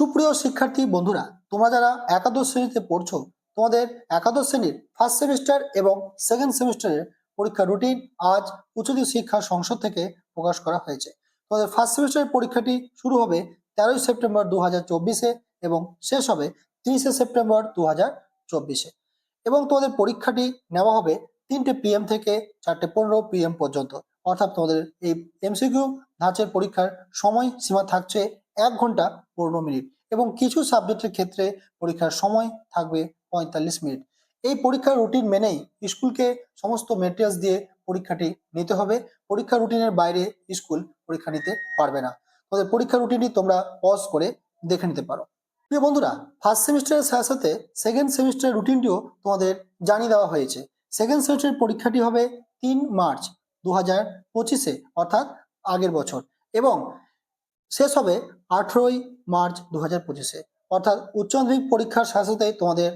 সুপ্রিয় শিক্ষার্থী বন্ধুরা, তোমরা যারা একাদশ শ্রেণীতে পড়ছো, তোমাদের একাদশ শ্রেণির ফার্স্ট সেমিস্টার এবং সেকেন্ড সেমিস্টারের পরীক্ষা রুটিন আজ উচ্চতর শিক্ষা সংসদ থেকে প্রকাশ করা হয়েছে। তোমাদের ফার্স্ট সেমিস্টারের পরীক্ষাটি শুরু হবে তেরোই সেপ্টেম্বর দু হাজার চব্বিশে এবং শেষ হবে তিরিশে সেপ্টেম্বর দু হাজার চব্বিশে। এবং তোমাদের পরীক্ষাটি নেওয়া হবে তিনটে পিএম থেকে চারটে পনেরো পিএম পর্যন্ত। অর্থাৎ তোমাদের এই এমসিকিউ ধাঁচের পরীক্ষার সময় সীমা থাকছে এক ঘণ্টা পনেরো মিনিট এবং কিছু সাবজেক্টের ক্ষেত্রে পরীক্ষার সময় থাকবে পঁয়তাল্লিশ মিনিট। এই পরীক্ষার রুটিন মেনেই স্কুলকে সমস্ত মেটেরিয়ালস দিয়ে পরীক্ষাটি নিতে হবে। পরীক্ষা রুটিনের বাইরে স্কুল পরীক্ষা নিতে পারবে না। তোমাদের পরীক্ষা রুটিনটি তোমরা পজ করে দেখে নিতে পারো। প্রিয় বন্ধুরা ফার্স্ট সেমিস্টারের সাথে সাথে সেকেন্ড সেমিস্টারের রুটিনটিও তোমাদের জানিয়ে দেওয়া হয়েছে। সেকেন্ড সেমিস্টারের পরীক্ষাটি হবে তিন মার্চ দু হাজার পঁচিশে, অর্থাৎ আগের বছর। এবং শেষ হবে আঠেরোই মার্চ দু হাজার পঁচিশে। অর্থাৎ উচ্চ মাধ্যমিক পরীক্ষার সাথে সাথে তোমাদের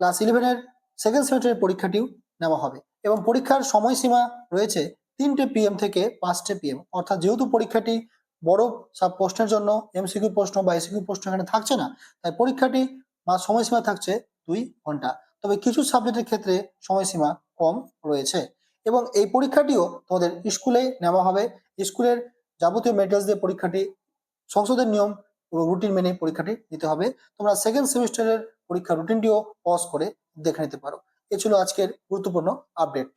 ক্লাস ইলেভেনের সেকেন্ড সেমিস্টারের পরীক্ষাটিও নেওয়া হবে এবং পরীক্ষার সময়সীমা রয়েছে তিনটে পিএম থেকে পাঁচটে পিএম অর্থাৎ যেহেতু পরীক্ষাটি বড় সব প্রশ্নের জন্য এমসিকিউ প্রশ্ন বা এসিকিউ প্রশ্ন এখানে থাকছে না, তাই পরীক্ষাটি বা সময়সীমা থাকছে দুই ঘণ্টা। তবে কিছু সাবজেক্টের ক্ষেত্রে সময়সীমা কম রয়েছে এবং এই পরীক্ষাটিও তোমাদের স্কুলে নেওয়া হবে। স্কুলের যাবতীয় মেটেরিয়ালস দিয়ে পরীক্ষাটি সংসদের নিয়ম এবং রুটিন মেনে পরীক্ষাটি নিতে হবে। তোমরা সেকেন্ড সেমিস্টারের পরীক্ষা রুটিনটিও পজ করে দেখে নিতে পারো। এ ছিল আজকের গুরুত্বপূর্ণ আপডেট